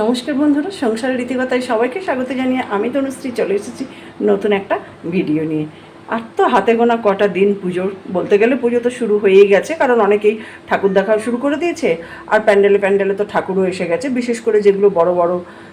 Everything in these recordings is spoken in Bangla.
নমস্কার বন্ধুরা, সংসারের রীতিকথায় সবাইকে স্বাগত জানিয়ে আমি তনুশ্রী চলে এসেছি নতুন একটা ভিডিও নিয়ে। আর তো হাতে গোনা কটা দিন পুজোর, বলতে গেলে পুজো তো শুরু হয়েই গেছে, কারণ অনেকেই ঠাকুর দেখা শুরু করে দিয়েছে, আর প্যান্ডেলে প্যান্ডেলে তো ঠাকুরও এসে গেছে, বিশেষ করে যেগুলো বড় বড়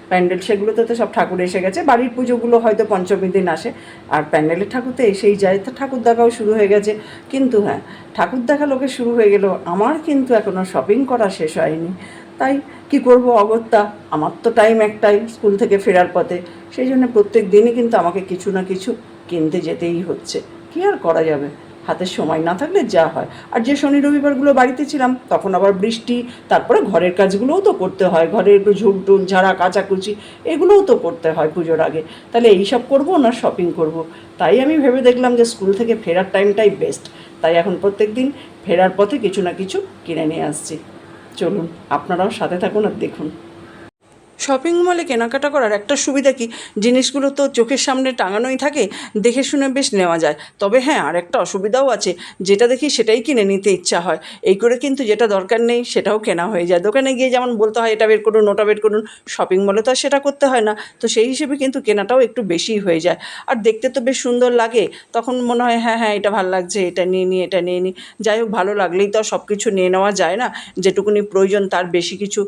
প্যান্ডেল সেগুলোতে তো সব ঠাকুর এসে গেছে, বাড়ির পুজোগুলো হয়তো পঞ্চমী দিন আসে, আর প্যান্ডেলের ঠাকুর তো এসেই যায়, তো ঠাকুর দেখাও শুরু হয়ে গেছে, কিন্তু হ্যাঁ ঠাকুর দেখা লোকে শুরু হয়ে গেল আমার কিন্তু এখনও শপিং করা শেষ হয়নি। তাই কি করব অগত্যা? আমার তো টাইম একটাই স্কুল থেকে ফেরার পথে। সেই জন্য প্রত্যেক দিনই কিন্তু আমাকে কিছু না কিছু কিনতে যেতেই হচ্ছে। কী আর করা যাবে? হাতে সময় না থাকলে যা হয়। আর যে শনি রবিবারগুলো বাড়িতে ছিলাম, তখন আবার বৃষ্টি, তারপরে ঘরের কাজগুলোও তো করতে হয়। ঘরে একটু ঝুল টুল, ঝাড়া, কাচাকুচি, এগুলোও তো করতে হয় পুজোর আগে। তাহলে এইসব করব না শপিং করব? তাই আমি ভেবে দেখলাম যে স্কুল থেকে ফেরার টাইমটাই বেস্ট তাই এখন প্রত্যেক দিন ফেরার পথে কিছু না কিছু কিনে নিয়ে আসছি। চলুন আপনারাও সাথে থাকুন আর দেখুন। শপিং মলে কেনাকাটা করার একটা সুবিধা কি? জিনিসগুলো তো চোখের সামনে টাঙানোই থাকে, দেখে শুনে বেশ নেওয়া যায়। তবে হ্যাঁ আর একটা অসুবিধাও আছে, যেটা দেখি সেটাই কিনে নিতে ইচ্ছা হয়। এই করে কিন্তু যেটা দরকার নেই সেটাও কেনা হয়ে যায়। দোকানে গিয়ে যেমন বলতে হয়, এটা বের করুন, ওটা বের করুন। শপিং মলে তো আর সেটা করতে হয় না। তো সেই হিসেবে কিন্তু কেনাটাও একটু বেশিই হয়ে যায়। আর দেখতে তো বেশ সুন্দর লাগে, তখন মনে হয় হ্যাঁ হ্যাঁ এটা ভালো লাগছে, এটা নিয়ে নিই এটা নিয়ে নিই যাই হোক, ভালো লাগলেই তো সব কিছু নিয়ে নেওয়া যায় না। যেটুকুনি প্রয়োজন তার বেশি কিছু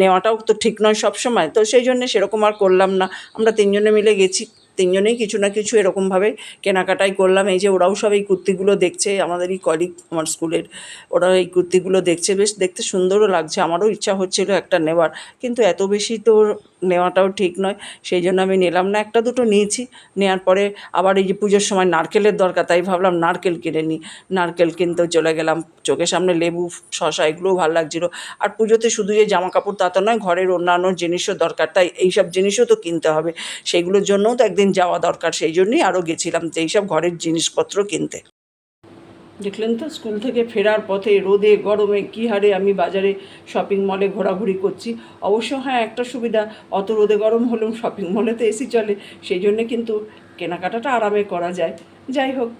নেওয়াটাও তো ঠিক নয় সব সময়। তো সেই জন্য সেরকম আর করলাম না। আমরা তিনজনে মিলে গেছি। তিনজনেই কিছু না কিছু এরকমভাবে কেনাকাটাই করলাম। এই যে ওরাও সব এই কুর্তিগুলো দেখছে, আমাদের এই কলিগ আমার স্কুলের ওরা এই কুর্তিগুলো দেখছে। বেশ দেখতে সুন্দরও লাগছে, আমারও ইচ্ছা হচ্ছিল একটা নেওয়ার, কিন্তু এত বেশি তো নেওয়াটাও ঠিক নয়। সেই জন্য আমি নিলাম না, একটা দুটো নিয়েছি। নেওয়ার পরে আবার এই যে পুজোর সময় নারকেলের দরকার, তাই ভাবলাম নারকেল কিনে নিই। নারকেল কিনতে চলে গেলাম, চোখের সামনে লেবু শশা এগুলোও ভালো লাগছিল। আর পুজোতে শুধু যে জামা কাপড় তা তো নয়, ঘরের অন্যান্য জিনিসও দরকার, তাই এইসব জিনিসও তো কিনতে হবে। সেগুলোর জন্যও তো একদিন যাওয়া দরকার, সেই জন্যই আরও গেছিলাম তো এইসব ঘরের জিনিসপত্র কিনতে। দেখলেন তো, স্কুল থেকে ফেরার পথে, রোদে, গরমে, কী হারে আমি বাজারে শপিং মলে ঘোরাঘুরি করছি। অবশ্য হ্যাঁ একটা সুবিধা, অত রোদে গরম হলেও শপিং মলে তো এসি চলে, সেই জন্যে কিন্তু কেনাকাটাটা আরামে করা যায়। যাই হোক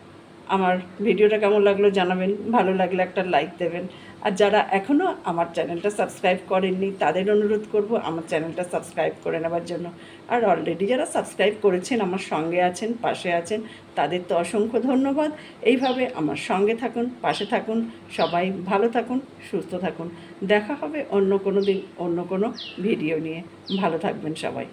আমার ভিডিওটা কেমন লাগল জানাবেন, ভালো লাগলে একটা লাইক দেবেন। আর যারা এখনও আমার চ্যানেলটা সাবস্ক্রাইব করেননি, তাদের অনুরোধ করব আমার চ্যানেলটা সাবস্ক্রাইব করে নেবার জন্য। আর অলরেডি যারা সাবস্ক্রাইব করেছেন, আমার সঙ্গে আছেন, পাশে আছেন, তাদের তো অসংখ্য ধন্যবাদ। এইভাবে আমার সঙ্গে থাকুন, পাশে থাকুন, সবাই ভালো থাকুন, সুস্থ থাকুন। দেখা হবে অন্য কোনো দিন, অন্য কোনো ভিডিও নিয়ে। ভালো থাকবেন সবাই।